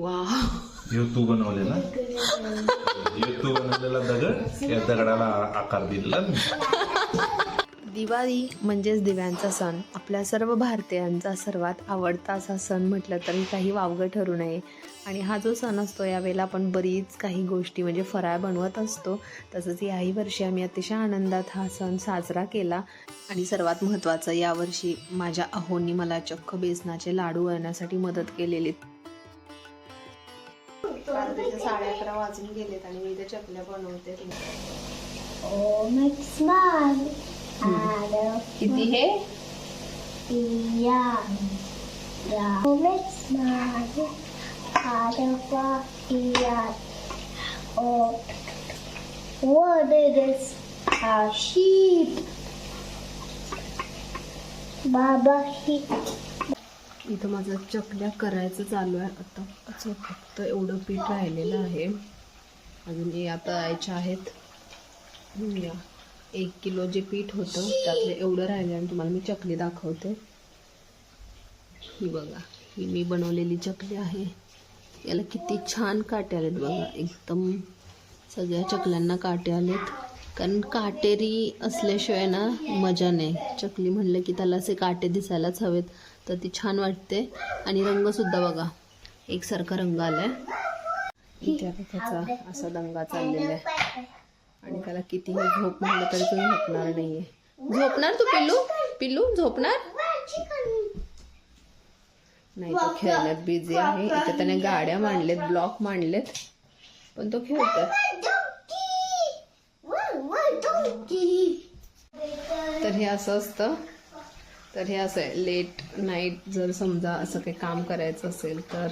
वा ह्यो तू बनवलेला ह्यो तू बनवलेला दगड या दगडाला आकार दिलेला मी. दिवाळी म्हणजेच दिव्यांचा सण. आपल्या सर्व भारतीयांचा सर्वात आवडता असा सण म्हटलं तरी काही वावगं ठरू नये. आणि हा जो सण असतो यावेळेला आपण बरीच काही गोष्टी म्हणजे फराळ बनवत असतो. तसंच याही वर्षी आम्ही अतिशय आनंदात हा सण साजरा केला. आणि सर्वात महत्त्वाचं यावर्षी माझ्या अहोंनी मला चक्क बेसनाचे लाडू आणण्यासाठी मदत केलेली. साडे अकरा वाजून गेलेत आणि मी ते चकल्या बनवते Oh, make smile. Hello. किती हे Yeah. Yeah. Oh, make smile. Hello. Yeah. Oh. What is this? A sheep. Baba sheep. इथं माझं चकल्या करायचं चालू आहे. आता असं फक्त एवढं पीठ राहिलेलं आहे. अजून हे आता यायच्या आहेत या एक किलो जे पीठ होतं त्यातलं एवढं राहिलं आणि तुम्हाला मी चकली दाखवते. ही बघा ही मी बनवलेली चकली आहे. याला किती छान काटे आलेत बघा. एकदम सगळ्या चकल्यांना काटे आलेत. कारण काटेरी असल्याशिवाय ना मजा नाही. चकली म्हणलं की त्याला असे काटे दिसायलाच हवेत तर ती छान वाटते. आणि रंगसुद्धा बघा एकसारखा रंग आलाय. त्याचा असा दंगा चाललेला आहे. आणि त्याला कितीही झोप म्हणलं तरी तो झोपणार नाहीये. झोपणार तू पिल्लू? पिल्लू झोपणार? नाही तो खेळण्यात बिझी आहे. इथे त्याने गाड्या मांडलेत ब्लॉक मांडलेत पण तो खेळतोय. तर हे असं असतं. तर हे असं आहे. लेट नाईट जर समजा असं काही काम करायचं असेल तर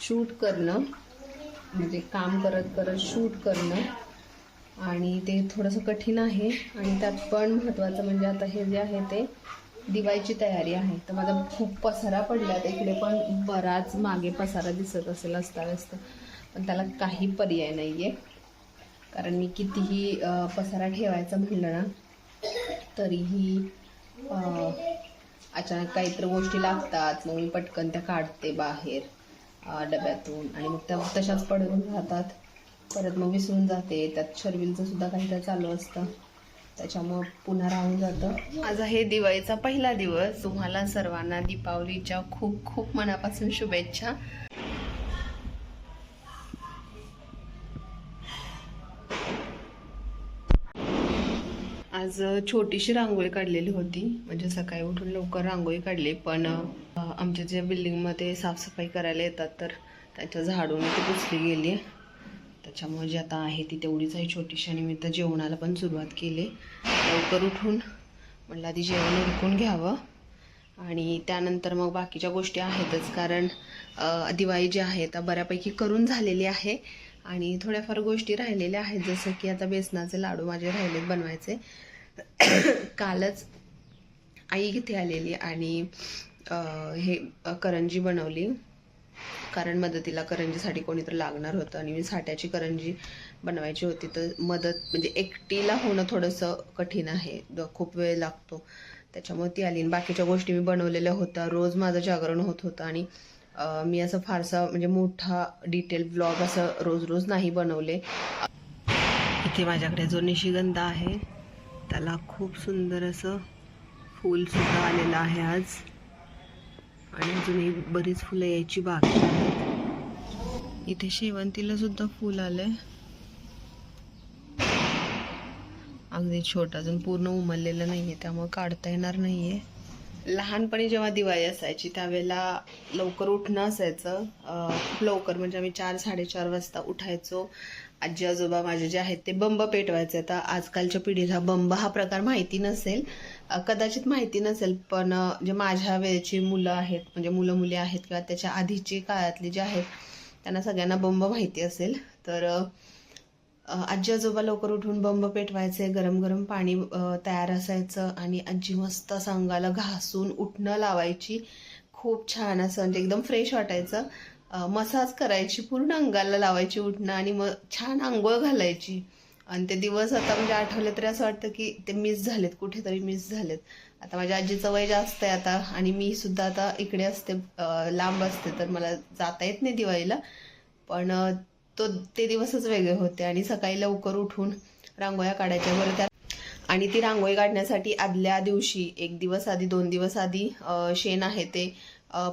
शूट करणं. म्हणजे काम करत करत शूट करणं. आणि ते थोडंसं कठीण आहे. आणि त्यात पण महत्त्वाचं म्हणजे आता हे जे आहे ते दिवाळीची तयारी आहे. तर माझा खूप पसारा पडला. तर इकडे पण बराच मागे पसारा दिसत असेल असता व्यस्त. पण त्याला काही पर्याय नाही आहे कारण मी कितीही पसारा ठेवायचा म्हणलं ना तरीही अचानक काहीतरी गोष्टी लागतात. मग मी पटकन त्या काढते बाहेर डब्यातून. आणि मग त्या तशाच पडून राहतात. परत मग विसरून जाते. त्यात शर्विलचं सुद्धा काहीतरी चालू असतं. त्याच्यामुळं पुन्हा राहून जातं. आज आहे दिवाळीचा पहिला दिवस. तुम्हाला सर्वांना दीपावलीच्या खूप खूप मनापासून शुभेच्छा. आज छोटीशी रांगोळी काढलेली होती. म्हणजे सकाळी उठून लवकर रांगोळी काढली. पण आमच्या ज्या बिल्डिंगमध्ये साफसफाई करायला येतात तर त्यांच्या झाडून ती पुसली गेली. आहे त्याच्यामुळे जी आता आहे ती तेवढीच आहे. छोटीशी निमित्त जेवणाला पण सुरुवात केली. लवकर उठून म्हणलं आधी जेवण उरकून घ्यावं. आणि त्यानंतर मग बाकीच्या गोष्टी आहेतच. कारण दिवाळी जी आहे त्या बऱ्यापैकी करून झालेली आहे. आणि थोड्याफार गोष्टी राहिलेल्या आहेत. जसं की आता बेसनाचे लाडू माझे राहिलेत बनवायचे. कालच आई इथे आलेली आणि हे करंजी बनवली. कारण मदतीला करंजीसाठी कोणीतरी लागणार होतं आणि मी साठ्याची करंजी बनवायची होती. तर मदत म्हणजे एकटीला होणं थोडंसं कठीण आहे. द- खूप वेळ लागतो. त्याच्यामुळे ती आली आणि बाकीच्या गोष्टी मी बनवलेल्या होत्या. रोज माझं जागरण होत होतं आणि मी असं फारसा म्हणजे मोठा डिटेल ब्लॉग असं रोज रोज नाही बनवले. इथे माझ्याकडे जो निशिगंध आहे त्याला खूप सुंदर असं फूलसुद्धा आलेलं आहे आज. आणि अजूनही बरीच फुलं यायची बाकी आहेत. इथे शेवंतीला सुद्धा फुल आलंय. अगदी छोटं अजून पूर्ण उमललेलं नाहीये त्यामुळे काढता येणार नाहीये. लहानपणी जेव्हा दिवाळी असायची त्यावेळेला लवकर उठणं असायचं. खूप लवकर म्हणजे आम्ही चार साडेचार वाजता उठायचो. आजी आजोबा माझे जे आहेत ते बंब पेटवायचे. आता आजकालच्या पिढीला बंब हा प्रकार माहिती नसेल. कदाचित माहिती नसेल पण जे माझ्या वेळेची मुलं आहेत म्हणजे मुलं मुली आहेत किंवा त्याच्या आधीची काळातली जे आहेत त्यांना सगळ्यांना बंब माहिती असेल. तर आजी आजोबा लवकर उठून बंब पेटवायचे गरम गरम पाणी तयार असायचं आणि आजी मस्त असं अंगाला घासून उठणं लावायची. खूप छान असं म्हणजे एकदम फ्रेश वाटायचं. मसाज करायची पूर्ण अंगाला लावायची उठणं आणि मग छान आंघोळ घालायची. आणि ते दिवस आता म्हणजे आठवले तरी असं वाटतं की ते मिस झालेत कुठेतरी मिस झालेत. आता माझ्या आजीचं वय जास्त आहे आता आणि मी सुद्धा आता इकडे असते लांब असते तर मला जाता येत नाही दिवाळीला. पण तो ते दिवसच वेगळे होते आणि सकाळी लवकर उठून रांगोळ्या काढायच्या बरं त्या आणि ती रांगोळी काढण्यासाठी आदल्या दिवशी एक दिवस आधी दोन दिवस आधी शेण आहे ते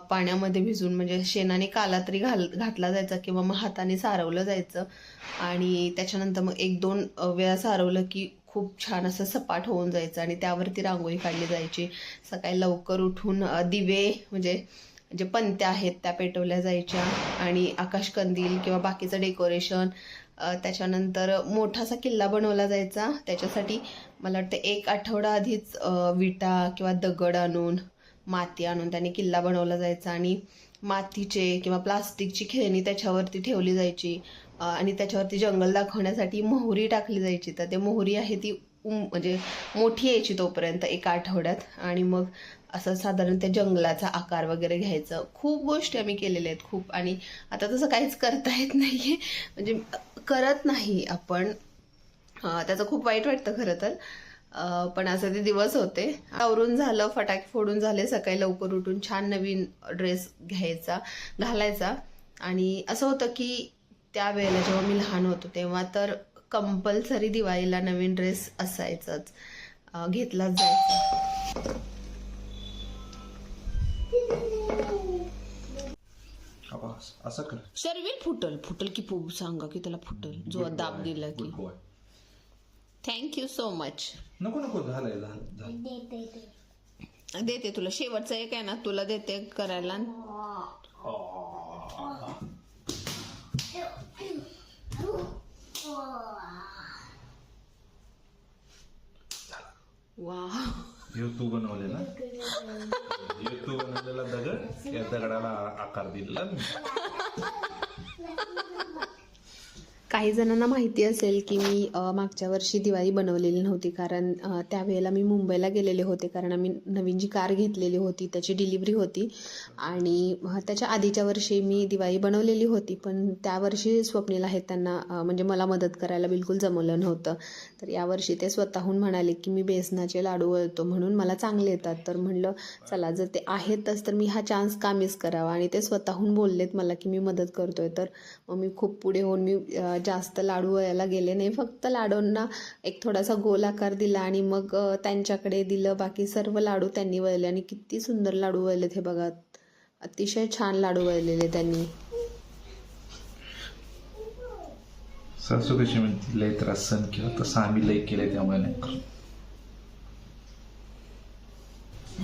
पाण्यामध्ये भिजून म्हणजे शेणाने काला तरी घाल घातला जायचा किंवा मग हाताने सारवलं जायचं. आणि त्याच्यानंतर मग एक दोन वेळा सारवलं की खूप छान असं सपाट होऊन जायचं आणि त्यावरती रांगोळी काढली जायची. सकाळी लवकर उठून दिवे म्हणजे जे पंत्या आहेत त्या पेटवल्या जायच्या आणि आकाशकंदील किंवा बाकीचं डेकोरेशन. त्याच्यानंतर मोठासा किल्ला बनवला जायचा. त्याच्यासाठी मला वाटतं एक आठवडा आधीच विटा किंवा दगड आणून माती आणून त्याने किल्ला बनवला जायचा आणि मातीचे किंवा प्लास्टिकची खेळणी त्याच्यावरती ठेवली जायची. आणि त्याच्यावरती जंगल दाखवण्यासाठी मोहरी टाकली जायची. तर ते मोहरी आहे ती म्हणजे मोठी यायची तोपर्यंत एका आठवड्यात. आणि मग असं साधारण त्या जंगलाचा आकार वगैरे घ्यायचं. खूप गोष्टी आम्ही केलेल्या आहेत खूप. आणि आता तसं काहीच करता येत नाहीये. म्हणजे करत नाही आपण. त्याचं खूप वाईट वाटतं खरं तर. पण असं ते दिवस होते. आवरून झालं फटाके फोडून झाले सकाळी लवकर उठून छान नवीन ड्रेस घ्यायचा घालायचा. आणि असं होतं की त्यावेळेला जेव्हा मी लहान होतो तेव्हा तर कंपल्सरी दिवाळीला नवीन ड्रेस असायचाच. घेतलाच जायचा. असं कर. सर्विल फुटल फुटल की पू सांगा की त्याला फुटल. जो दाब दिला की. थँक्यू सो मच नको नको झालंय झालं झालं दे दे दे देते तुला. शेवटचं एक आहे ना तुला देते करायला. वा हे तू बनवले ना? हे तू बनवलेला दगड या दगडाला आकार दिलेला मी. काही जणांना माहिती असेल की मी मागच्या वर्षी दिवाळी बनवलेली नव्हती. कारण त्यावेळेला मी मुंबईला गेलेले होते. कारण आम्ही नवीन जी कार घेतलेली होती त्याची डिलिव्हरी होती. आणि त्याच्या आधीच्या वर्षी मी दिवाळी बनवलेली होती. पण त्या वर्षी स्वप्नील आहेत त्यांना म्हणजे मला मदत करायला बिलकुल जमलं नव्हतं. तर यावर्षी ते स्वतःहून म्हणाले की मी बेसनाचे लाडू वळतो म्हणून मला चांगले येतात. तर म्हणलं चला जर ते आहेतच तर मी हा चान्स का मिस करावा? आणि ते स्वतःहून बोललेत मला की मी मदत करतोय. तर मग मी खूप पुढे होऊन मी जास्त लाडू वयाला गेले नाही. फक्त लाडूंना एक थोडासा गोल आकार दिला आणि मग त्यांच्याकडे दिलं. बाकी सर्व लाडू त्यांनी वळले आणि किती सुंदर लाडू वळलेत हे बघा. अतिशय छान लाडू वळलेले त्यांनी. सासू कशी म्हणते लय त्रास सहन केला. तसं आम्ही लय केले त्यामुळे नाही.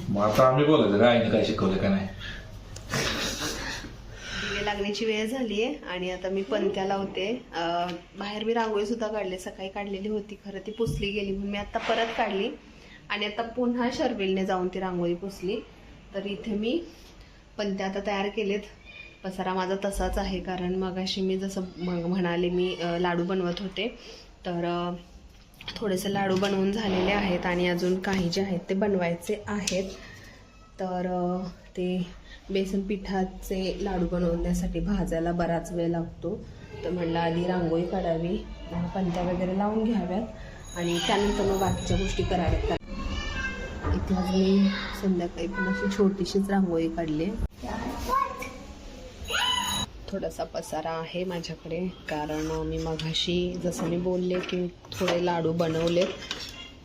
मग आता आम्ही बोलायचं का काय शिकवलं का नाही? लागण्याची वेळ झाली आहे आणि आता मी पंत्या लावते. बाहेर मी रांगोळी सुद्धा काढली सकाळी काढलेली होती. खरं ती पुसली गेली. म्हणून मी आता परत काढली. आणि आता पुन्हा शर्विलने जाऊन ती रांगोळी पुसली. तर इथे मी पंत्या आता तयार केलेत. पसारा माझा तसाच आहे कारण मगाशी मी जसं म्हणाले मी लाडू बनवत होते. तर थोडेसे लाडू बनवून झालेले आहेत आणि अजून काही जे आहेत ते बनवायचे आहेत. तर ते बेसन पिठाचे लाडू बनवण्यासाठी भाजायला बराच वेळ लागतो. तर म्हणलं आधी रांगोळी काढावी पंत्या वगैरे लावून घ्याव्यात आणि त्यानंतर मग बाकीच्या गोष्टी कराव्यात. इथे आज मी संध्याकाळी पण अशी छोटीशीच रांगोळी काढली. थोडासा पसारा आहे माझ्याकडे कारण मी मघाशी जसं मी बोलले की थोडे लाडू बनवलेत.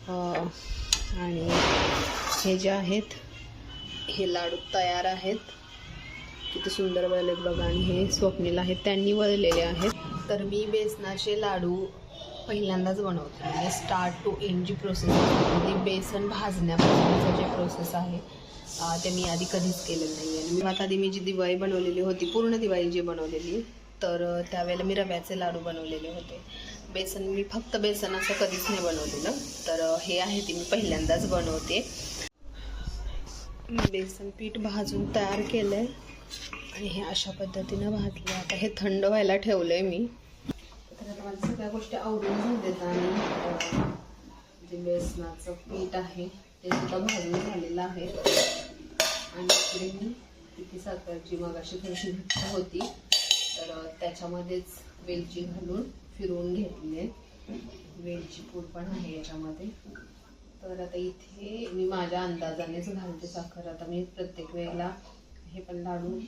आणि हे जे आहेत हे लाडू तयार आहेत. किती सुंदर वळलेत बघा. आणि हे स्वप्नील आहेत. त्यांनी वळलेले आहेत. तर मी बेसनाचे लाडू पहिल्यांदाच बनवते. म्हणजे स्टार्ट टू एंड जी प्रोसेस आहे ती बेसन भाजण्यापासूनचं जे प्रोसेस आहे ते मी आधी कधीच केलेलं नाही आणि मी आता आधी मी जी दिवाळी बनवलेली होती पूर्ण दिवाळी जी बनवलेली तर त्यावेळेला मी रव्याचे लाडू बनवलेले होते. बेसन मी फक्त बेसन असं कधीच नाही बनवलेलं. तर हे आहे ते मी पहिल्यांदाच बनवते. बेसन पीठ भाजून तयार केलं आहे आणि हे अशा पद्धतीनं भाजलं. आता हे थंड व्हायला ठेवलं आहे मी. तर आता सगळ्या गोष्टी आवडून झाल्यात आणि जे बेसनाचं पीठ आहे ते सुद्धा भाजून झालेलं आहे. आणि इकडे मी किती साखरची मगाशी थोडीशी घट्ट होती. तर त्याच्यामध्येच वेलची घालून फिरवून घेतली आहे वेलची पूड पण आहे याच्यामध्ये. तर आता इथे मी माझ्या अंदाजानेच घालते साखर आता मी प्रत्येक वेळेला हे पण लाडू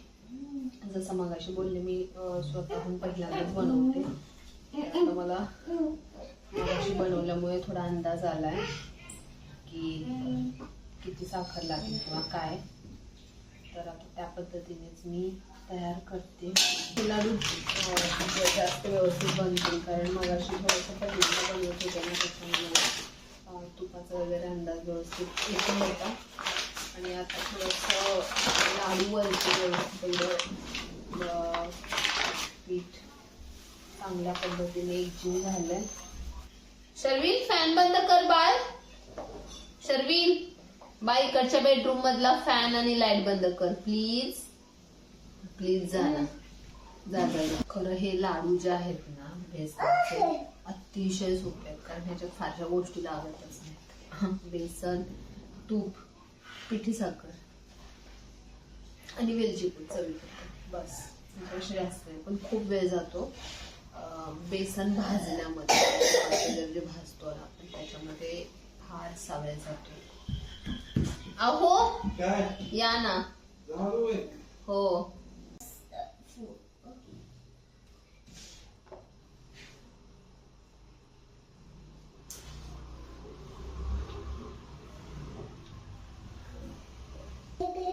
जसं मगाशी बोलले मी स्वतःहून पहिल्यांदाच बनवते. आता मला मगाशी बनवल्यामुळे थोडा अंदाज आलाय की किती साखर लागेल किंवा काय. तर आता त्या पद्धतीनेच मी तयार करते. हे लाडू जास्त व्यवस्थित बनतील कारण मगाशी थोडंसं पहिल्यांदा बनवत होते ना त्याच्यामुळे तुपाचा वगैरे अंदाज व्यवस्थित येत होता आणि आता थोडंसं लाडू वरती व्यवस्थित पीठ चांगल्या पद्धतीने एकजीव झालंय. शर्विन फॅन बंद कर बाळ. शर्विन बाई इकडच्या बेडरूम मधला फॅन आणि लाइट बंद कर. प्लीज प्लीज जा ना. जा खरं हे लाडू जे आहेत ना बेसनचे अतिशय सोपे आहेत कारण ह्याच्यात फारशा गोष्टी लागतच नाहीत. बेसन तूप पिठी साखर आणि वेलची पूड चवीपुरतं. बस. त्यापेक्षा जास्त नाही पण खूप वेळ जातो. बेसन भाजण्यामध्ये जे भाजतो ना आपण त्याच्यामध्ये फारसा वेळ जातो. अहो! या ना. हो. Bye-bye.